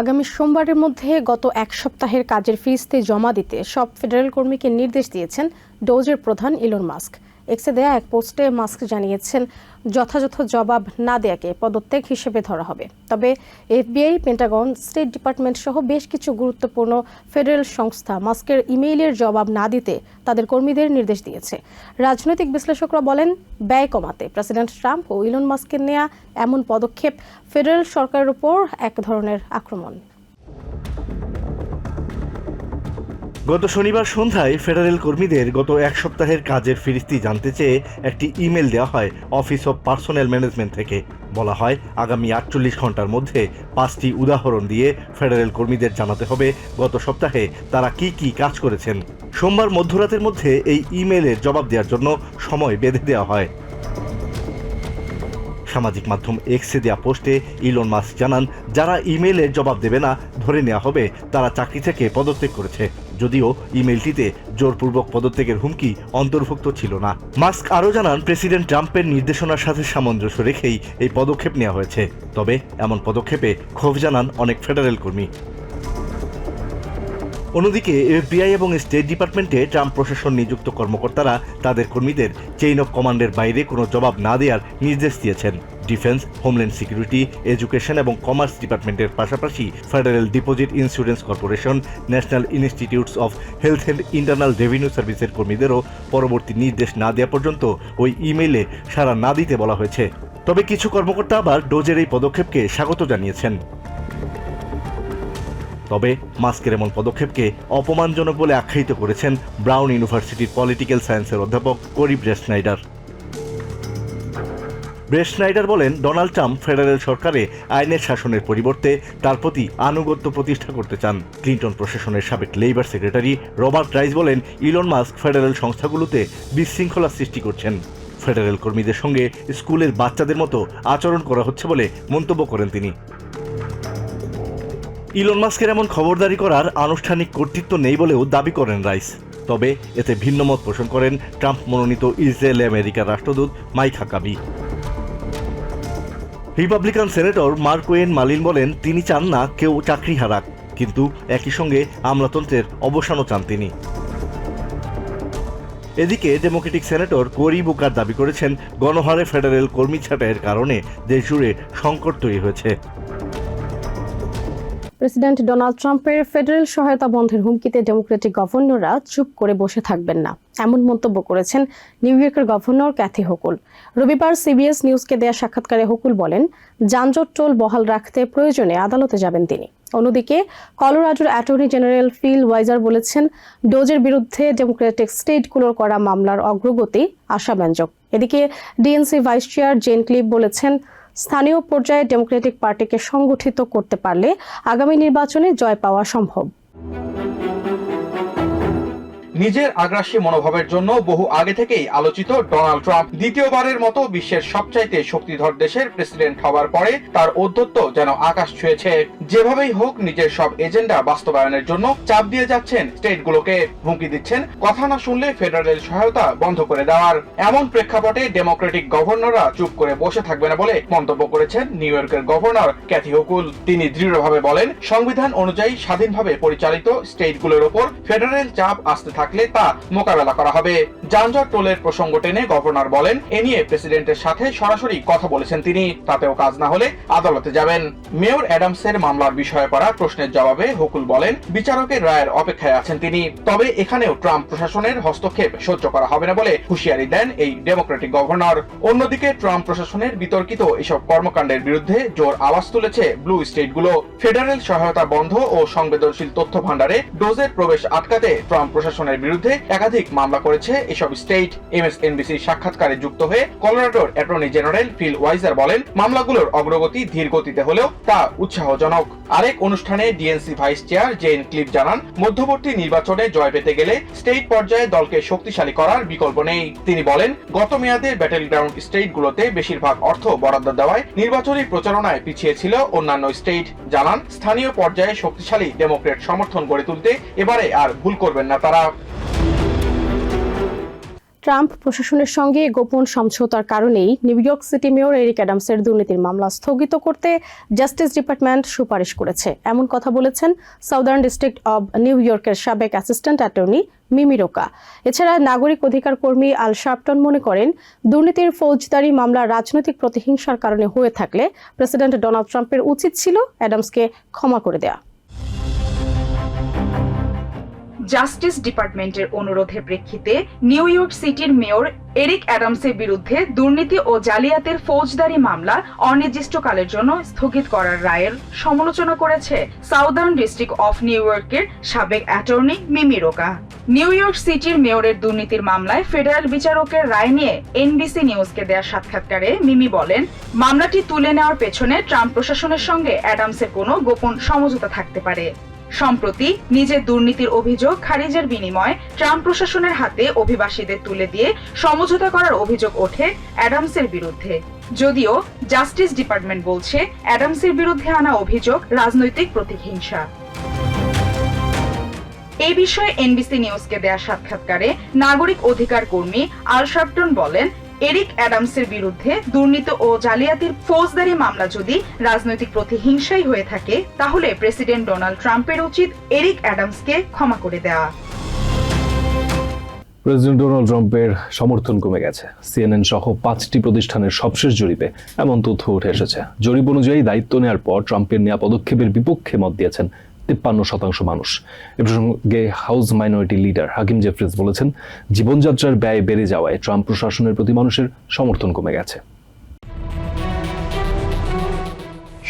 আগামী সোমবারের মধ্যে গত এক সপ্তাহের কাজের ফিরিস্তে জমা দিতে সব ফেডারেল কর্মীকে নির্দেশ দিয়েছেন ডোজের প্রধান ইলন মাস্ক। এক্সে দেয়া এক পোস্টে মাস্ক জানিয়েছেন যথাযথ জবাব না দেয়াকে পদত্যাগ হিসেবে ধরা হবে। তবে এফবিআই, পেন্টাগন, স্টেট ডিপার্টমেন্ট সহ বেশ কিছু গুরুত্বপূর্ণ ফেডারেল সংস্থা মাস্কের ইমেইলের জবাব না দিতে তাদের কর্মীদের নির্দেশ দিয়েছে। রাজনৈতিক বিশ্লেষকরা বলেন, ব্যয় কমাতে প্রেসিডেন্ট ট্রাম্প ও ইলন মাস্কের নেয়া এমন পদক্ষেপ ফেডারেল সরকারের উপর এক ধরনের আক্রমণ। গত শনিবার সন্ধ্যায় ফেডারেল কর্মীদের গত এক সপ্তাহের কাজের ফিরিস্তি জানতে চেয়ে একটি ইমেল দেওয়া হয় অফিস অব পার্সোনাল ম্যানেজমেন্ট থেকে। বলা হয়, আগামী আটচল্লিশ ঘণ্টার মধ্যে পাঁচটি উদাহরণ দিয়ে ফেডারেল কর্মীদের জানাতে হবে গত সপ্তাহে তারা কি কি কাজ করেছেন। সোমবার মধ্যরাতের মধ্যে এই ইমেলের জবাব দেওয়ার জন্য সময় বেঁধে দেওয়া হয়। সামাজিক মাধ্যম এক্সে দেয়া পোস্টে ইলন মাস্ক জানান, যারা ইমেইলের জবাব দেবে না, ধরে নেওয়া হবে তারা চাকরি থেকে পদত্যাগ করেছে। যদিও ইমেলটিতে জোরপূর্বক পদত্যাগের হুমকি অন্তর্ভুক্ত ছিল না। মাস্ক আরও জানান, প্রেসিডেন্ট ট্রাম্পের নির্দেশনার সাথে সামঞ্জস্য রেখেই এই পদক্ষেপ নেওয়া হয়েছে। তবে এমন পদক্ষেপে ক্ষোভ জানান অনেক ফেডারেল কর্মী। অন্যদিকে এফবিআই এবং স্টেট ডিপার্টমেন্টে ট্রাম্প প্রশাসন নিযুক্ত কর্মকর্তারা তাদের কর্মীদের চেইন অফ কমান্ডের বাইরে কোনো জবাব না দেওয়ার নির্দেশ দিয়েছেন। ডিফেন্স হোমল্যান্ড সিকিউরিটি এডুকেশন এবং কমার্স ডিপার্টমেন্টের পাশাপাশি federal deposit insurance corporation national institutes of health and internal revenue সার্ভিসের কর্মীদেরও পরবর্তী নির্দেশ না দেওয়া পর্যন্ত ওই ইমেইলে সাড়া না দিতে বলা হয়েছে। তবে কিছু কর্মকর্তা আবার ডোজের এই পদক্ষেপকে স্বাগত জানিয়েছেন। তবে মাস্কের এমন পদক্ষেপকে অপমানজনক বলে আখ্যায়িত করেছেন ব্রাউন ইউনিভার্সিটির পলিটিক্যাল সায়েন্সের অধ্যাপক করি ব্রেসনাইডার ব্রেসনাইডার বলেন, ডোনাল্ড ট্রাম্প ফেডারেল সরকারে আইনের শাসনের পরিবর্তে তার প্রতি আনুগত্য প্রতিষ্ঠা করতে চান। ক্লিন্টন প্রশাসনের সাবেক লেবার সেক্রেটারি রবার্ট রাইস বলেন, ইলন মাস্ক ফেডারেল সংস্থাগুলোতে বিশৃঙ্খলা সৃষ্টি করছেন। ফেডারেল কর্মীদের সঙ্গে স্কুলের বাচ্চাদের মতো আচরণ করা হচ্ছে বলে মন্তব্য করেন তিনি। ইলন মাস্কের এমন খবরদারি করার আনুষ্ঠানিক কর্তৃত্ব নেই বলেও দাবি করেন রাইস। তবে এতে ভিন্নমত পোষণ করেন ট্রাম্প মনোনীত ইসরায়েল আমেরিকার রাষ্ট্রদূত Mike Huckabee Republican senator Mark Wayne Mullin বলেন, তিনি চান না কেউ চাকরি হারাক, কিন্তু একই সঙ্গে আমলাতন্ত্রের অবসানও চান তিনি। এদিকে ডেমোক্রেটিক সেনেটর কোরি বুকার দাবি করেছেন, গণহারে ফেডারেল কর্মী ছাঁটাইয়ের কারণে দেশজুড়ে সংকট তৈরি হয়েছে। প্রেসিডেন্ট ডোনাল্ড ট্রাম্পের ফেডারেল সহায়তা বন্ধের হুমকিতে ডেমোক্রেটিক গভর্নররা চুপ করে বসে থাকবেন না, এমন মন্তব্য করেছেন নিউ ইয়র্কের গভর্নর ক্যাথি হকুল। রবিবার সিবিএস নিউজকে দেয়া সাক্ষাৎকারে হকুল বলেন, যানজট টোল বহাল রাখতে প্রয়োজনে আদালতে যাবেন তিনি। অন্যদিকে, কলোরাডোর অ্যাটর্নি জেনারেল ফিল ওয়াইজার বলেছেন, ডোজের বিরুদ্ধে ডেমোক্রেটিক স্টেটগুলোর করা মামলার অগ্রগতি আশাব্যঞ্জক। এদিকে DNC vice chair Jane Kleeb বলেছেন স্থানীয় পর্যায়ে ডেমোক্রেটিক পার্টিকে সংগঠিত করতে পারলে আগামী নির্বাচনে জয় পাওয়া সম্ভব। নিজের আগ্রাসী মনোভাবের জন্য বহু আগে থেকেই আলোচিত ডোনাল্ড ট্রাম্প দ্বিতীয়বারের মতো বিশ্বের সবচাইতে শক্তিধর দেশের প্রেসিডেন্ট হওয়ার পরে তার ঔদ্ধত্য যেন আকাশ ছুঁয়েছে। যেভাবেই হোক নিজের সব এজেন্ডা বাস্তবায়নের জন্য চাপ দিয়ে যাচ্ছেন স্টেটগুলোকে। হুমকি দিচ্ছেন, কথা না শুনলে ফেডারেল সহায়তা বন্ধ করে দেওয়ার। এমন প্রেক্ষাপটে ডেমোক্রেটিক গভর্নররা চুপ করে বসে থাকবে না বলে মন্তব্য করেছেন নিউ ইয়র্কের গভর্নর ক্যাথি হকুল। তিনি দৃঢ়ভাবে বলেন, সংবিধান অনুযায়ী স্বাধীনভাবে পরিচালিত স্টেটগুলোর ওপর ফেডারেল চাপ আসতে থাকলে তা মোকাবেলা করা হবে। যানজট টোলের প্রসঙ্গ টেনে গভর্নর বলেন, এ নিয়ে প্রেসিডেন্টের সাথে সরাসরি কথা বলেছেন তিনি। তাতেও কাজ না হলে আদালতে যাবেন। মেয়র অ্যাডামসের মামলার বিষয়ে করা প্রশ্নের জবাবে হকুল বলেন, বিচারকের রায়ের অপেক্ষায় আছেন তিনি। তবে এখানেও ট্রাম্প প্রশাসনের হস্তক্ষেপ সহ্য করা হবে না বলে হুঁশিয়ারি দেন এই ডেমোক্রেটিক গভর্নর। অন্যদিকে ট্রাম্প প্রশাসনের বিতর্কিত এসব কর্মকাণ্ডের বিরুদ্ধে জোর আওয়াজ তুলেছে ব্লু স্টেটগুলো। ফেডারেল সহায়তা বন্ধ ও সংবেদনশীল তথ্য ভাণ্ডারে ডোজের প্রবেশ আটকাতে ট্রাম্প প্রশাসনের বিরুদ্ধে একাধিক মামলা করেছে। এসব স্টেট এমএসএনবিসির সাক্ষাৎকারে যুক্ত হয়ে কলোরাডোর অ্যাটর্নি জেনারেল ফিল ওয়াইজার বলেন, মামলাগুলোর অগ্রগতি ধীর গতিতে হলেও তা উৎসাহজনক। আরেক অনুষ্ঠানে DNC vice chair Jane Kleeb জানান, মধ্যবর্তী নির্বাচনে জয় পেতে গেলে স্টেট পর্যায়ে দলকে শক্তিশালী করার বিকল্প নেই। তিনি বলেন, গত মেয়াদে ব্যাটেল গ্রাউন্ড স্টেটগুলোতে বেশিরভাগ অর্থ বরাদ্দ দেওয়ায় নির্বাচনী প্রচারণায় পিছিয়ে ছিল অন্যান্য স্টেট। জানান, স্থানীয় পর্যায়ে শক্তিশালী ডেমোক্রেট সমর্থন গড়ে তুলতে এবারে আর ভুল করবেন না তারা। ট্রাম্প প্রশাসনের সঙ্গে গোপন সমঝোতার কারণেই New York City mayor Eric অ্যাডামসের দুর্নীতির মামলা স্থগিত করতে জাস্টিস ডিপার্টমেন্ট সুপারিশ করেছে। এমন কথা বলেছেন সাউদার্ন ডিস্ট্রিক্ট অব নিউ ইয়র্কের সাবেক অ্যাসিস্ট্যান্ট অ্যাটর্নি মিমি রোকা। এছাড়া নাগরিক অধিকার কর্মী আল শার্পটন মনে করেন, দুর্নীতির ফৌজদারি মামলা রাজনৈতিক প্রতিহিংসার কারণে হয়ে থাকলে প্রেসিডেন্ট ডোনাল্ড ট্রাম্পের উচিত ছিল অ্যাডামসকে ক্ষমা করে দেয়া। জাস্টিস ডিপার্টমেন্টের অনুরোধের প্রেক্ষিতে নিউ ইয়র্ক সিটির মেয়র এরিক অ্যাডামসের বিরুদ্ধে দুর্নীতি ও জালিয়াতের ফৌজদারি মামলা অনির্দিষ্টকালের জন্য স্থগিত করার রায়ের সমালোচনা করেছে সাউদার্ন ডিস্ট্রিক্ট অফ নিউ ইয়র্কের সাবেক attorney Mimi Rocah New York সিটির মেয়রের দুর্নীতির মামলায় ফেডারেল বিচারকের রায় নিয়ে এনবিসি নিউজকে দেওয়া সাক্ষাৎকারে মিমি বলেন, মামলাটি তুলে নেওয়ার পেছনে ট্রাম্প প্রশাসনের সঙ্গে অ্যাডামসের কোনো গোপন সমঝোতা থাকতে পারে। সম্প্রতি নিজের দুর্নীতির অভিযোগ খারিজের বিনিময়ে ট্রাম্প প্রশাসনের হাতে অভিবাসীদের তুলে দিয়ে সমঝোতা করার অভিযোগ ওঠে অ্যাডামসের বিরুদ্ধে। যদিও জাস্টিস ডিপার্টমেন্ট বলছে অ্যাডামসের বিরুদ্ধে আনা অভিযোগ রাজনৈতিক প্রতিহিংসা। এই বিষয়ে এনবিসি নিউজকে দেয়া সাক্ষাৎকারে নাগরিক অধিকার কর্মী আল শার্পটন বলেন এরিক অ্যাডামসের বিরুদ্ধে দুর্নীতি ও জালিয়াতির ফৌজদারি মামলা যদি রাজনৈতিক প্রতিহিংসাই হয়ে থাকে, তাহলে প্রেসিডেন্ট ডোনাল্ড ট্রাম্পের উচিত এরিক অ্যাডামসকে ক্ষমা করে দেওয়া। প্রেসিডেন্ট ডোনাল্ড ট্রাম্পের সমর্থন কমে গেছে। সিএনএন সহ পাঁচটি প্রতিষ্ঠানের সবশেষ জরিপে এমন তথ্য উঠে এসেছে। জরিপ অনুযায়ী দায়িত্ব নেওয়ার পর ট্রাম্পের নেওয়া পদক্ষেপের বিপক্ষে মত দিয়েছেন তিপ্পান্ন শতাংশ মানুষ। এ প্রসঙ্গে house minority leader Hakeem Jeffries বলেছেন, জীবনযাত্রার ব্যয় বেড়ে যাওয়ায় ট্রাম্প প্রশাসনের প্রতি মানুষের সমর্থন কমে গেছে।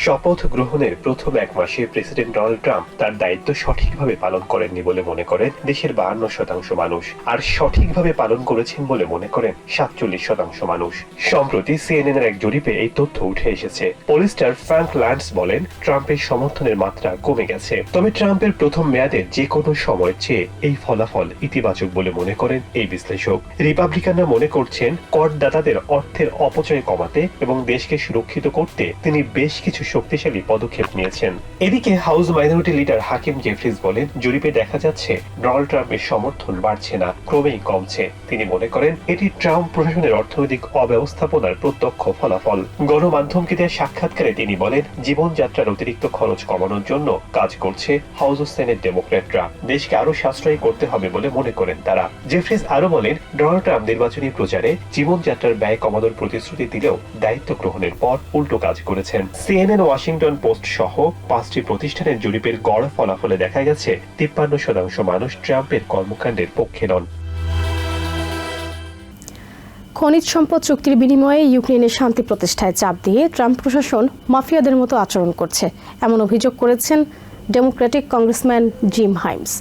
শপথ গ্রহণের প্রথম এক মাসে প্রেসিডেন্ট ডোনাল্ড ট্রাম্প তার দায়িত্ব সঠিকভাবে পালন করেননি বলে মনে করেন দেশের বাহান্ন শতাংশ মানুষ। আর সঠিকভাবে পালন করেছেন বলে মনে করেন সাতচল্লিশ শতাংশ মানুষ। সম্প্রতি সিএনএন এর এক জরিপে এই তথ্য উঠে এসেছে। পলিস্টার ফ্রাঙ্ক ল্যান্ডস বলেন, ট্রাম্পের সমর্থনের মাত্রা কমে গেছে। তবে ট্রাম্পের প্রথম মেয়াদে যে কোনো সময় চেয়ে এই ফলাফল ইতিবাচক বলে মনে করেন এই বিশ্লেষক। রিপাবলিকানরা মনে করছেন, করদাতাদের অর্থের অপচয় কমাতে এবং দেশকে সুরক্ষিত করতে তিনি বেশ কিছু শক্তিশালী পদক্ষেপ নিয়েছেন। এদিকে house minority leader Hakeem Jeffries বলেন, জরিপে দেখা যাচ্ছে, ডোনাল্ড ট্রাম্পের সমর্থন বাড়ছে না, ক্রমেই কমছে। তিনি মনে করেন, এটি ট্রাম্প প্রশাসনের অর্থনৈতিক অব্যবস্থাপনার প্রত্যক্ষ ফলাফল। গণমাধ্যমকে দেওয়া সাক্ষাৎকারে তিনি বলেন, জীবনযাত্রার অতিরিক্ত খরচ কমানোর জন্য কাজ করছে হাউস অফ সেনেট ডেমোক্র্যাটরা। দেশকে আরও সাশ্রয়ী করতে হবে বলে মনে করেন তারা। জেফরিস আরও বলেন, ডোনাল্ড ট্রাম্প নির্বাচনী প্রচারে জীবনযাত্রার ব্যয় কমানোর প্রতিশ্রুতি দিলেও দায়িত্ব গ্রহণের পর উল্টো কাজ করেছেন। সিএনএন ওয়াশিংটন পোস্ট সহ পাঁচটি প্রতিষ্ঠানের জরিপের গড় ফলাফলে দেখা গেছে, তিপ্পান্ন শতাংশ মানুষ ট্রাম্পের কর্মকাণ্ডের পক্ষে নন। খনিজ সম্পদ চুক্তির বিনিময়ে ইউক্রেনের শান্তি প্রতিষ্ঠায় চাপ দিয়ে ট্রাম্প প্রশাসন মাফিয়াদের মতো আচরণ করছে। এমন অভিযোগ করেছেন ডেমোক্রেটিক কংগ্রেসম্যান জিম হাইমস।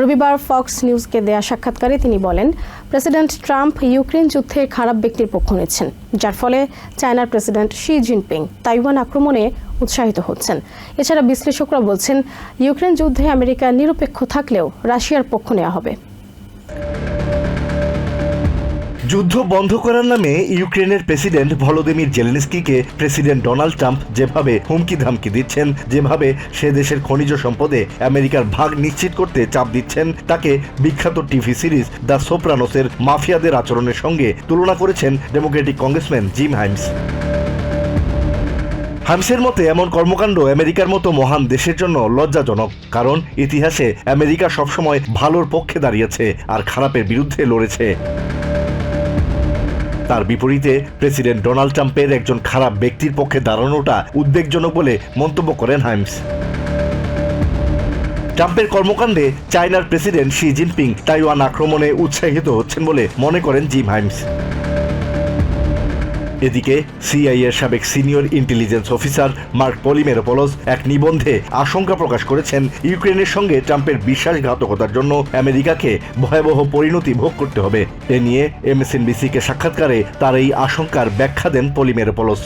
রবিবার ফক্স নিউজকে দেয়া সাক্ষাৎকারে তিনি বলেন, প্রেসিডেন্ট ট্রাম্প ইউক্রেন যুদ্ধে খারাপ ব্যক্তির পক্ষ নিচ্ছেন, যার ফলে চায়নার প্রেসিডেন্ট শি জিনপিং তাইওয়ান আক্রমণে উৎসাহিত হচ্ছেন। এছাড়া বিশ্লেষকরা বলছেন ইউক্রেন যুদ্ধে আমেরিকা নিরপেক্ষ থাকলেও রাশিয়ার পক্ষ নেওয়া হবে। যুদ্ধ বন্ধ করার নামে ইউক্রেনের প্রেসিডেন্ট ভলোদিমির জেলেনস্কিকে প্রেসিডেন্ট ডোনাল্ড ট্রাম্প যেভাবে হুমকি ধামকি দিচ্ছেন, যেভাবে সে দেশের খনিজ সম্পদে আমেরিকার ভাগ নিশ্চিত করতে চাপ দিচ্ছেন, তাকে বিখ্যাত টিভি সিরিজ দ্য সোপ্রানোসের মাফিয়াদের আচরণের সঙ্গে তুলনা করেছেন ডেমোক্রেটিক কংগ্রেসম্যান জিম হাইমস। হামসের মতে, এমন কর্মকাণ্ড আমেরিকার মতো মহান দেশের জন্য লজ্জাজনক, কারণ ইতিহাসে আমেরিকা সবসময় ভালোর পক্ষে দাঁড়িয়েছে আর খারাপের বিরুদ্ধে লড়েছে। তার বিপরীতে প্রেসিডেন্ট ডোনাল্ড ট্রাম্পের একজন খারাপ ব্যক্তির পক্ষে দাঁড়ানোটা উদ্বেগজনক বলে মন্তব্য করেন হাইমস। ট্রাম্পের কর্মকাণ্ডে চায়নার প্রেসিডেন্ট শি জিনপিং তাইওয়ান আক্রমণে উৎসাহিত হচ্ছেন বলে মনে করেন জিম হাইমস। এদিকে সিআইএর সাবেক senior intelligence officer Mark Polymeropoulos এক নিবন্ধে আশঙ্কা প্রকাশ করেছেন ইউক্রেনের সঙ্গে ট্রাম্পের বিশ্বাসঘাতকতার জন্য আমেরিকাকে ভয়াবহ পরিণতি ভোগ করতে হবে। এ নিয়ে এমএসএনবিসিকে সাক্ষাৎকারে তার এই আশঙ্কার ব্যাখ্যা দেন পলিমেরোপলস।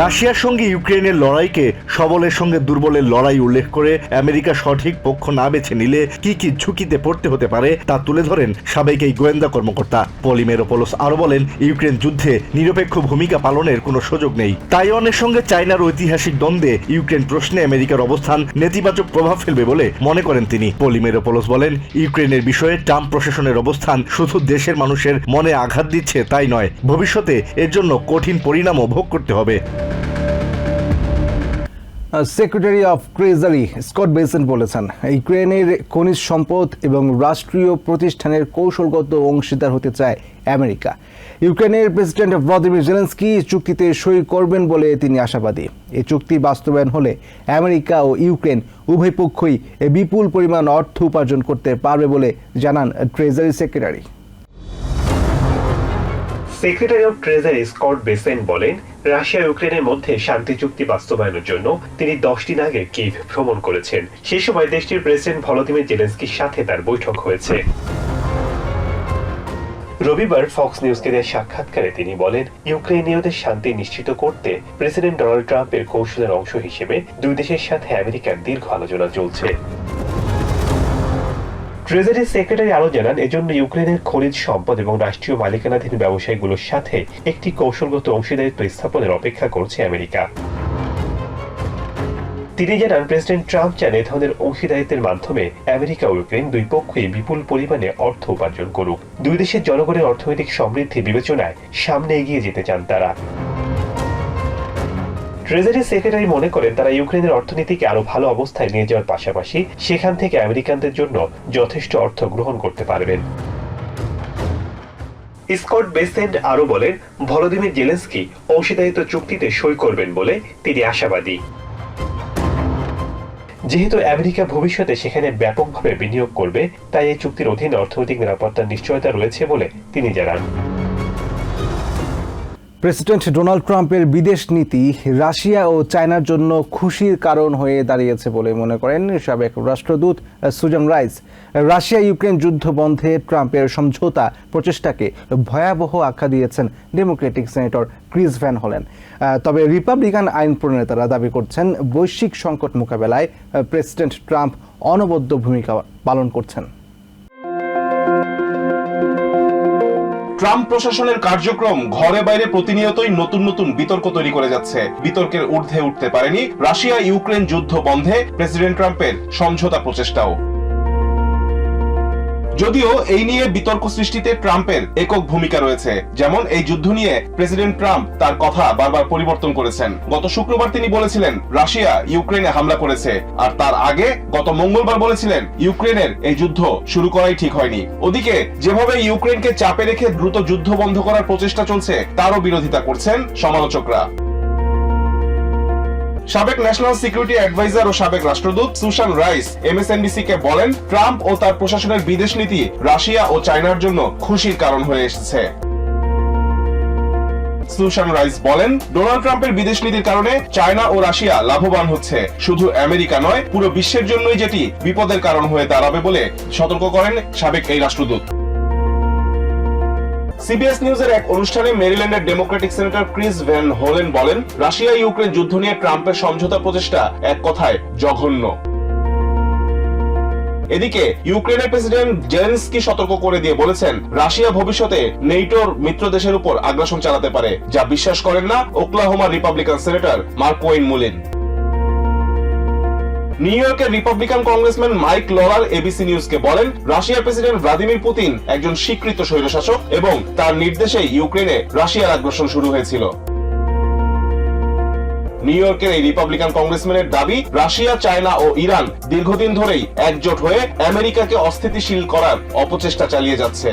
রাশিয়ার সঙ্গে ইউক্রেনের লড়াইকে সবলের সঙ্গে দুর্বলের লড়াই উল্লেখ করে আমেরিকা সঠিক পক্ষ না বেছে নিলে কি কি ঝুঁকিতে পড়তে হতে পারে তা তুলে ধরেন সাবেক এই গোয়েন্দা কর্মকর্তা। পলিমেরোপোলস আরও বলেন, ইউক্রেন যুদ্ধে নিরপেক্ষ ভূমিকা পালনের কোনো সুযোগ নেই। তাইওয়ানের সঙ্গে চায়নার ঐতিহাসিক দ্বন্দ্বে ইউক্রেন প্রশ্নে আমেরিকার অবস্থান নেতিবাচক প্রভাব ফেলবে বলে মনে করেন তিনি। পলিমেরোপোলস বলেন, ইউক্রেনের বিষয়ে ট্রাম্প প্রশাসনের অবস্থান শুধু দেশের মানুষের মনে আঘাত দিচ্ছে তাই নয়, ভবিষ্যতে এর জন্য কঠিন পরিণামও ভোগ করতে হবে। Secretary of treasury Scott Bessent বলেছেন, ইউক্রেনের খনিজ সম্পদ এবং রাষ্ট্রীয় প্রতিষ্ঠানের কৌশলগত অংশীদার হতে চায় আমেরিকা। ইউক্রেনের প্রেসিডেন্ট ভ্লাদিমির জেলেন্সকি চুক্তিতে সই করবেন বলে তিনি আশাবাদী। এই চুক্তি বাস্তবায়ন হলে আমেরিকা ও ইউক্রেন উভয় পক্ষই বিপুল পরিমাণ অর্থ উপার্জন করতে পারবে বলে জানান treasury secretary secretary of treasury Scott Bessent বলেন রাশিয়া ইউক্রেনের মধ্যে শান্তি চুক্তি বাস্তবায়নের জন্য তিনি দশ দিন আগে কিভ ভ্রমণ করেছেন। সেই সময় দেশটির প্রেসিডেন্ট ভলোদিমির জেলেন্সকির সাথে তার বৈঠক হয়েছে। রবিবার ফক্স নিউজকে দেওয়া সাক্ষাৎকারে তিনি বলেন, ইউক্রেনীয়দের শান্তি নিশ্চিত করতে প্রেসিডেন্ট ডোনাল্ড ট্রাম্পের কৌশলের অংশ হিসেবে দুই দেশের সাথে আমেরিকার দীর্ঘ আলোচনা চলছে। ট্রেজারি সেক্রেটারি আরও জানান, এজন্য ইউক্রেনের খনিজ সম্পদ এবং রাষ্ট্রীয় মালিকানাধীন ব্যবসায়ীগুলোর সাথে একটি কৌশলগত অংশীদারিত্ব স্থাপনের অপেক্ষা করছে আমেরিকা। তিনি জানান, প্রেসিডেন্ট ট্রাম্প চান এ ধরনের অংশীদারিত্বের মাধ্যমে আমেরিকা ও ইউক্রেন দুই পক্ষই বিপুল পরিমাণে অর্থ উপার্জন করুক। দুই দেশের জনগণের অর্থনৈতিক সমৃদ্ধি বিবেচনায় সামনে এগিয়ে যেতে চান তারা। ট্রেজারি সেক্রেটারি মনে করেন তারা ইউক্রেনের অর্থনীতিকে আরও ভালো অবস্থায় নিয়ে যাওয়ার পাশাপাশি সেখান থেকে আমেরিকানদের জন্য যথেষ্ট অর্থ গ্রহণ করতে পারবেন। স্কট বেসেন্ট আরও বলেন, ভলোদিমির জেলেন্সকি অংশীদারিত্ব চুক্তিতে সই করবেন বলে তিনি আশাবাদী। যেহেতু আমেরিকা ভবিষ্যতে সেখানে ব্যাপকভাবে বিনিয়োগ করবে, তাই এই চুক্তির অধীনে অর্থনৈতিক নিরাপত্তার নিশ্চয়তা রয়েছে বলে তিনি জানান। প্রেসিডেন্ট ডোনাল্ড ট্রাম্পের বিদেশ নীতি রাশিয়া ও চায়নার জন্য খুশির কারণ হয়ে দাঁড়িয়েছে বলে মনে করেন সাবেক রাষ্ট্রদূত সুজান রাইস। রাশিয়া ইউক্রেন যুদ্ধ বন্ধে ট্রাম্পের সমঝোতা প্রচেষ্টাকে ভয়াবহ আখ্যা দিয়েছেন ডেমোক্রেটিক সেনেটর ক্রিস ভ্যান হলেন। তবে রিপাবলিকান আইন প্রণেতারা দাবি করছেন বৈশ্বিক সংকট মোকাবেলায় প্রেসিডেন্ট ট্রাম্প অনবদ্য ভূমিকা পালন করছেন। ট্রাম্প প্রশাসনের কার্যক্রম ঘরে বাইরে প্রতিনিয়তই নতুন নতুন বিতর্ক তৈরি করে যাচ্ছে। বিতর্কের ঊর্ধ্বে উঠতে পারেনি রাশিয়া ইউক্রেন যুদ্ধ বন্ধে প্রেসিডেন্ট ট্রাম্পের সমঝোতা প্রচেষ্টাও। যদিও এই নিয়ে বিতর্ক সৃষ্টিতে ট্রাম্পের একক ভূমিকা রয়েছে। যেমন এই যুদ্ধ নিয়ে প্রেসিডেন্ট ট্রাম্প তার কথা বারবার পরিবর্তন করেছেন। গত শুক্রবার তিনি বলেছিলেন, রাশিয়া ইউক্রেনে হামলা করেছে। আর তার আগে গত মঙ্গলবার বলেছিলেন, ইউক্রেনের এই যুদ্ধ শুরু করাই ঠিক হয়নি। ওদিকে, যেভাবে ইউক্রেনকে চাপে রেখে দ্রুত যুদ্ধ বন্ধ করার প্রচেষ্টা চলছে, তারও বিরোধিতা করছেন সমালোচকরা। সাবেক ন্যাশনাল সিকিউরিটি অ্যাডভাইজার ও সাবেক রাষ্ট্রদূত সুশান রাইস এমএসএনবিসি কে বলেন, ট্রাম্প ও তার প্রশাসনের বিদেশ নীতি রাশিয়া ও চায়নার জন্য খুশির কারণ হয়ে এসেছে। সুশান রাইস বলেন, ডোনাল্ড ট্রাম্পের বিদেশ নীতির কারণে চায়না ও রাশিয়া লাভবান হচ্ছে। শুধু আমেরিকা নয়, পুরো বিশ্বের জন্যই যেটি বিপদের কারণ হয়ে দাঁড়াবে বলে সতর্ক করেন সাবেক এই রাষ্ট্রদূত। সিবিএস নিউজের এক অনুষ্ঠানে মেরিল্যান্ডের Democratic senator Chris Van Hollen বলেন, রাশিয়া ইউক্রেন যুদ্ধ নিয়ে ট্রাম্পের সমঝোতা প্রচেষ্টা এক কথায় জঘন্য। এদিকে, ইউক্রেনের প্রেসিডেন্ট জেলেন্সকি সতর্ক করে দিয়ে বলেছেন, রাশিয়া ভবিষ্যতে নেইটোর মিত্র দেশের উপর আগ্রাসন চালাতে পারে, যা বিশ্বাস করেন না ওকলাহোমার Republican senator Mark Wayne Mullin. New ইয়র্কের Republican congressman Mike Lawler ABC নিউজকে বলেন, রাশিয়ার প্রেসিডেন্ট ভ্লাদিমির পুতিন একজন স্বীকৃত স্বৈরশাসক এবং তার নির্দেশে ইউক্রেনে রাশিয়ার আগ্রাসন শুরু হয়েছিল। নিউ ইয়র্কের এই রিপাবলিকান কংগ্রেসম্যানের দাবি, রাশিয়া, চায়না ও ইরান দীর্ঘদিন ধরেই একজোট হয়ে আমেরিকাকে অস্থিতিশীল করার অপচেষ্টা চালিয়ে যাচ্ছে।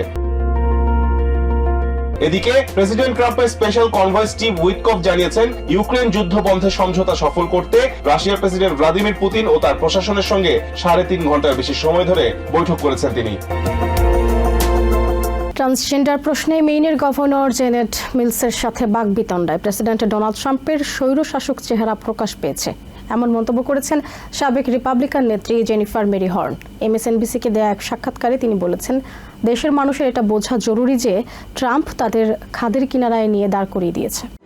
এদিকে প্রেসিডেন্ট ট্রাম্পের স্পেশাল কনভয় স্টিভ উইটকফ জানিয়েছেন, ইউক্রেন যুদ্ধ বন্ধে সমঝোতা সফল করতে রাশিয়ার প্রেসিডেন্ট ভ্লাদিমির পুতিন ও তার প্রশাসনের সঙ্গে সাড়ে তিন ঘণ্টার বেশি সময় ধরে বৈঠক করেছেন তিনি। ট্রান্সজেন্ডার প্রশ্নে মেইনের গভর্নর জেনেট মিলসের সাথে বাগবিতণ্ডায় প্রেসিডেন্ট ডোনাল্ড ট্রাম্পের স্বৈরশাসক চেহারা প্রকাশ পেয়েছে। এমন মন্তব্য করেছেন সাবেক রিপাবলিকান নেত্রী জেনিফার মেরি হর্ন। এমএসএনবিসিকে দেয়া এক সাক্ষাৎকারে তিনি বলেছেন দেশের মানুষের এটা বোঝা জরুরি যে ট্রাম্প তাদের খাদের কিনারায় নিয়ে দাঁড় করিয়ে দিয়েছে।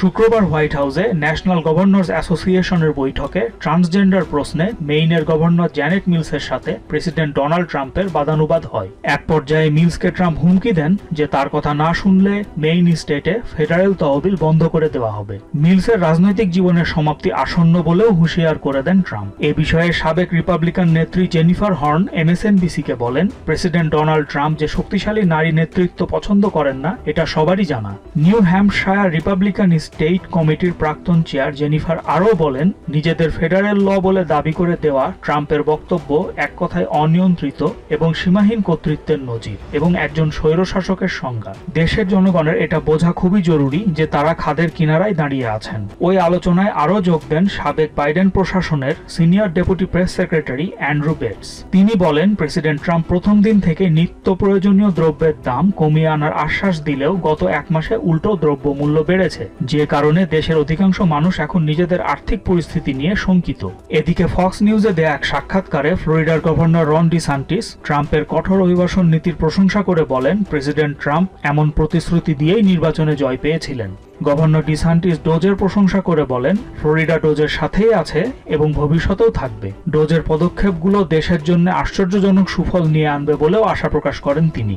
শুক্রবার হোয়াইট হাউসে ন্যাশনাল গভর্নর্স অ্যাসোসিয়েশনের বৈঠকে ট্রান্সজেন্ডার প্রশ্নে মেইনের গভর্নর জ্যানেট মিলসের সাথে প্রেসিডেন্ট ডোনাল্ড ট্রাম্পের বাদানুবাদ হয়। এক পর্যায়ে মিলসকে ট্রাম্প হুমকি দেন যে তার কথা না শুনলে মেইন স্টেটে ফেডারেল তহবিল বন্ধ করে দেওয়া হবে। মিলসের রাজনৈতিক জীবনের সমাপ্তি আসন্ন বলেও হুঁশিয়ার করে দেন ট্রাম্প। এ বিষয়ে সাবেক রিপাবলিকান নেত্রী জেনিফার হর্ন এমএসএনবিসিকে বলেন, প্রেসিডেন্ট ডোনাল্ড ট্রাম্প যে শক্তিশালী নারী নেতৃত্ব পছন্দ করেন না, এটা সবারই জানা। নিউ হ্যাম্পশায়ার রিপাবলিকান স্টেট কমিটির প্রাক্তন চেয়ার জেনিফার আরও বলেন, নিজেদের ফেডারেল ল বলে দাবি করে দেওয়া ট্রাম্পের বক্তব্য এক কথায় অনিয়ন্ত্রিত এবং সীমাহীন কর্তৃত্বের নজির এবং একজন স্বৈরশাসকের সংজ্ঞা। দেশের জনগণের এটা বোঝা খুবই জরুরি যে তারা খাদের কিনারায় দাঁড়িয়ে আছেন। ওই আলোচনায় আরও যোগ দেন সাবেক বাইডেন প্রশাসনের senior deputy press secretary Andrew Bates. তিনি বলেন, প্রেসিডেন্ট ট্রাম্প প্রথম দিন থেকে নিত্য প্রয়োজনীয় দ্রব্যের দাম কমিয়ে আনার আশ্বাস দিলেও গত এক মাসে উল্টো দ্রব্য মূল্য বেড়েছে যে কারণে দেশের অধিকাংশ মানুষ এখন নিজেদের আর্থিক পরিস্থিতি নিয়ে শঙ্কিত। এদিকে ফক্স নিউজে দেয়া এক সাক্ষাৎকারে ফ্লোরিডার গভর্নর রন ডিসান্টিস ট্রাম্পের কঠোর অভিবাসন নীতির প্রশংসা করে বলেন, প্রেসিডেন্ট ট্রাম্প এমন প্রতিশ্রুতি দিয়েই নির্বাচনে জয় পেয়েছিলেন। গভর্নর ডিসান্টিস ডোজের প্রশংসা করে বলেন, ফ্লোরিডা ডোজের সাথেই আছে এবং ভবিষ্যতেও থাকবে। ডোজের পদক্ষেপগুলো দেশের জন্য আশ্চর্যজনক সুফল নিয়ে আনবে বলেও আশা প্রকাশ করেন তিনি।